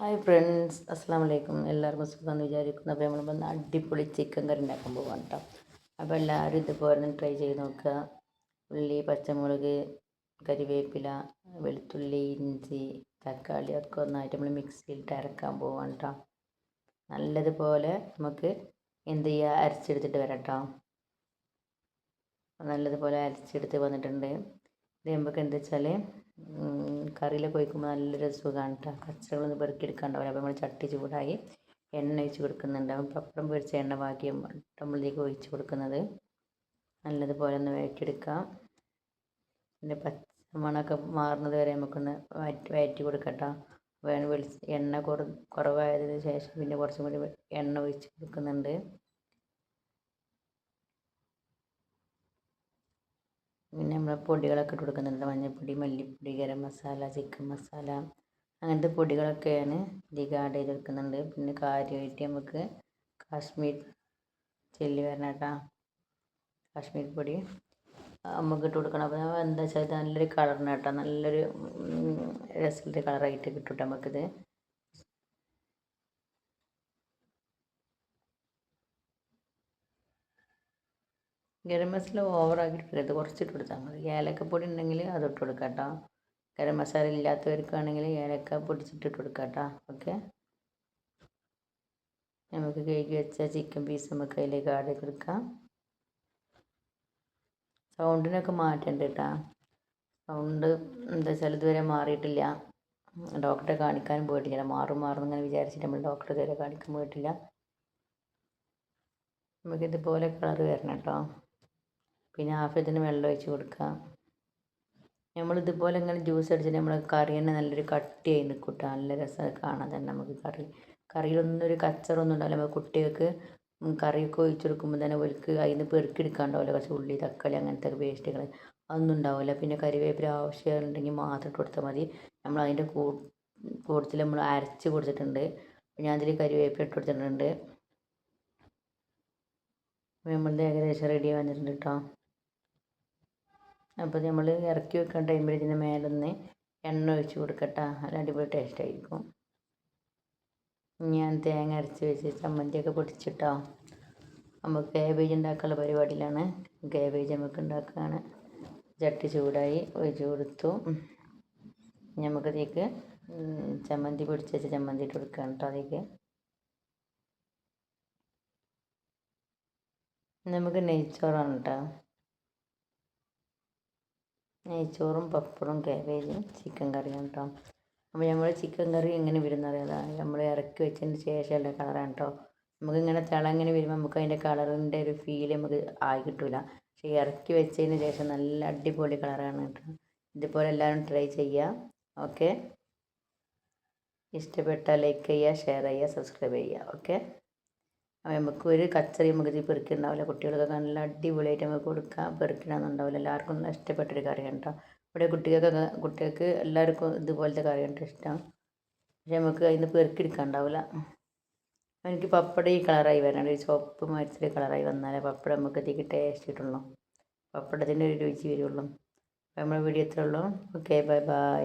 Hi friends അസ്സാം വലൈക്കും എല്ലാവർക്കും സുഖമെന്ന് വിചാരിക്കുന്നു. അപ്പോൾ നമ്മൾ വന്ന് അടിപൊളി ചിക്കൻ കറി ഉണ്ടാക്കാൻ പോകാം കേട്ടോ അപ്പോൾ എല്ലാവരും ഇതുപോലെ ട്രൈ ചെയ്ത് നോക്കുക. ഉള്ളി പച്ചമുളക് കരിവേപ്പില വെളുത്തുള്ളി ഇഞ്ചി തക്കാളി ഒക്കെ ഒന്നായിട്ട് നമ്മൾ മിക്സിയിലിട്ട് അരക്കാൻ പോകാം കേട്ടോ നല്ലതുപോലെ നമുക്ക് എന്ത് ചെയ്യുക? അരച്ചെടുത്തിട്ട് വരാം കേട്ടോ നല്ലതുപോലെ അരച്ചെടുത്ത് വന്നിട്ടുണ്ട്. ഇത് നമുക്ക് എന്താ വെച്ചാൽ കറിയിലൊക്കെ ഒഴിക്കുമ്പോൾ നല്ല സുഖമാണ് കേട്ടോ കച്ചകളൊന്നും പെറുക്കിയെടുക്കാണ്ടാവില്ല. അപ്പോൾ നമ്മൾ ചട്ടി ചൂടായി എണ്ണ ഒഴിച്ച് കൊടുക്കുന്നുണ്ട്. അപ്പം പപ്പടം പൊരിച്ച എണ്ണ ബാക്കി നമ്മളിലേക്ക് ഒഴിച്ച് കൊടുക്കുന്നത്. നല്ലതുപോലെ ഒന്ന് വഴറ്റിയെടുക്കാം. പിന്നെ പച്ച മണമൊക്കെ മാറുന്നത് വരെ നമുക്കൊന്ന് വഴറ്റി വഴറ്റി കൊടുക്കട്ടോ. വേണം വെളി എണ്ണ കുറ കുറവായതിന് ശേഷം പിന്നെ കുറച്ചും കൂടി എണ്ണ ഒഴിച്ച് കൊടുക്കുന്നുണ്ട്. പിന്നെ നമ്മൾ പൊടികളൊക്കെ ഇട്ട് കൊടുക്കുന്നുണ്ട്. മഞ്ഞൾപ്പൊടി മല്ലിപ്പൊടി ഗരം മസാല ചിക്കൻ മസാല അങ്ങനത്തെ പൊടികളൊക്കെയാണ് ഇതിൽ ആഡ് ചെയ്ത് പിന്നെ കാര്യമായിട്ട് നമുക്ക് കാശ്മീർ ചില്ലി വരണം കേട്ടോ. കാശ്മീർ പൊടി നമുക്ക് ഇട്ട് കൊടുക്കണം. അപ്പോൾ എന്താ വെച്ചാൽ നല്ലൊരു കളറിന് കേട്ടോ. നല്ലൊരു രസത്തിന്റെ കളറായിട്ട് കിട്ടും നമുക്കിത്. ഗരം മസാല ഓവറാക്കിയിട്ടില്ല. കുറച്ചിട്ട് കൊടുത്താൽ മതി. ഏലക്കപ്പൊടി ഉണ്ടെങ്കിൽ അത് ഇട്ട് കൊടുക്കാം കേട്ടോ. ഗരം മസാല ഇല്ലാത്തവർക്കാണെങ്കിൽ ഏലക്ക പൊടിച്ചിട്ടിട്ട് കൊടുക്കാം കേട്ടോ. ഓക്കെ? നമുക്ക് കഴുകി വെച്ച ചിക്കൻ പീസ് നമുക്ക് അതിലേക്ക് ആഡ് കൊടുക്കാം. സൗണ്ടിനൊക്കെ മാറ്റേണ്ട കേട്ടോ. സൗണ്ട് എന്താ വെച്ചാൽ ഇതുവരെ മാറിയിട്ടില്ല. ഡോക്ടറെ കാണിക്കാനും പോയിട്ടില്ല. മാറും മാറും ഇങ്ങനെ വിചാരിച്ചിട്ട് നമ്മൾ ഡോക്ടറെ ഇതുവരെ കാണിക്കാൻ പോയിട്ടില്ല. നമുക്കിതുപോലെ കളർ വരണം കേട്ടോ. പിന്നെ ആവശ്യത്തിന് വെള്ളം ഒഴിച്ച് കൊടുക്കാം നമ്മളിതുപോലെ ഇങ്ങനെ ജ്യൂസ് അടിച്ചിട്ട് നമ്മൾ കറി തന്നെ നല്ലൊരു കട്ടിയായി നിൽക്കും കേട്ടോ നല്ല രസം കാണാൻ തന്നെ നമുക്ക് കറി. കറിയിലൊന്നും ഒരു കച്ചറൊന്നും ഉണ്ടാവില്ല. നമ്മൾ കുട്ടികൾക്ക് കറിയൊക്കെ ഒഴിച്ച് കൊടുക്കുമ്പോൾ തന്നെ അവർക്ക് അതിൽ നിന്ന് പെറുക്കിയെടുക്കാണ്ടാവില്ല കുറച്ച് ഉള്ളി തക്കാളി അങ്ങനത്തെ വേസ്റ്റുകൾ അതൊന്നും ഉണ്ടാവില്ല പിന്നെ കറിവേപ്പിൽ ആവശ്യമുണ്ടെങ്കിൽ മാത്രം ഇട്ട് കൊടുത്താൽ മതി. നമ്മൾ അതിന്റെ കൂടുതൽ നമ്മൾ അരച്ച് കൊടുത്തിട്ടുണ്ട്. ഞാൻ അതിൽ കരിവേപ്പ് ഇട്ട് കൊടുത്തിട്ടുണ്ട്. നമ്മളുടെ ഏകദേശം റെഡി വന്നിട്ടുണ്ട് കേട്ടോ അപ്പോൾ നമ്മൾ ഇറക്കി വെക്കുന്ന ടൈമിൽ ഇതിന്റെ മേലൊന്ന് എണ്ണ ഒഴിച്ച് കൊടുക്കട്ടെ. അത് അടിപൊളി ടേസ്റ്റ് ആയിരിക്കും. ഞാൻ തേങ്ങ അരച്ച് വെച്ച് ചമ്മന്തിയൊക്കെ പൊടിച്ചിട്ടോ നമുക്ക് കേബേജ് ഉണ്ടാക്കാനുള്ള പരിപാടിയിലാണ്. കേബേജ് നമുക്ക് ഉണ്ടാക്കുകയാണ് ചട്ടി ചൂടായി ഒഴിച്ച് കൊടുത്തു. നമുക്കതിലേക്ക് ചമ്മന്തി പൊടിച്ച് വെച്ച ചമ്മന്തി ഇട്ട് കൊടുക്കുകയാണ് കേട്ടോ അതിലേക്ക്. നമുക്ക് നെയ്ച്ചോറാണ് കേട്ടോ നെയ്ച്ചോറും പപ്പടും കാബേജും ചിക്കൻ കറിയും കേട്ടോ അപ്പോൾ നമ്മൾ ചിക്കൻ കറി എങ്ങനെ വരുന്നത് നമ്മൾ ഇറക്കി വെച്ചതിന് ശേഷമുള്ള കളറാണ് കേട്ടോ നമുക്കിങ്ങനെ തിളങ്ങനെ വരുമ്പോൾ നമുക്ക് അതിന്റെ കളറിന്റെ ഒരു ഫീൽ നമുക്ക് ആയി കിട്ടില്ല പക്ഷേ ഇറക്കി വെച്ചതിന് ശേഷം നല്ല അടിപൊളി കളറാണ് കേട്ടോ ഇതുപോലെ എല്ലാവരും ട്രൈ ചെയ്യുക ഓക്കെ ഇഷ്ടപ്പെട്ടാൽ ലൈക്ക് ചെയ്യുക ഷെയർ ചെയ്യുക സബ്സ്ക്രൈബ് ചെയ്യുക ഓക്കെ നമുക്ക് ഒരു കച്ചറി നമുക്ക് ഇത് പെറുക്കിണ്ടാവില്ല കുട്ടികൾക്കൊക്കെ നല്ല അടിപൊളിയായിട്ട് നമുക്ക് കൊടുക്കാം പെറുക്കിടാന്നുണ്ടാവില്ല. എല്ലാവർക്കും നല്ല ഇഷ്ടപ്പെട്ടൊരു കറിയാണ് കേട്ടോ ഇവിടെ കുട്ടികൾക്കൊക്കെ കുട്ടികൾക്ക് എല്ലാവർക്കും ഇതുപോലത്തെ കറിയാണ് ഇഷ്ടം. പക്ഷെ നമുക്ക് അതിന് പെറുക്കിയെടുക്കാനുണ്ടാവില്ല എനിക്ക് പപ്പടം ഈ കളറായി വരണം ഒരു ചുവപ്പ് മരത്തിൽ കളറായി വന്നാലേ പപ്പടം നമുക്ക് ഇതിലേക്ക് ടേസ്റ്റ് കിട്ടുള്ളൂ. പപ്പടത്തിന്റെ ഒരു രുചി വരുള്ളൂ. അപ്പോൾ നമ്മുടെ വീഡിയോ എത്ര ഉള്ളൂ. Okay bye bye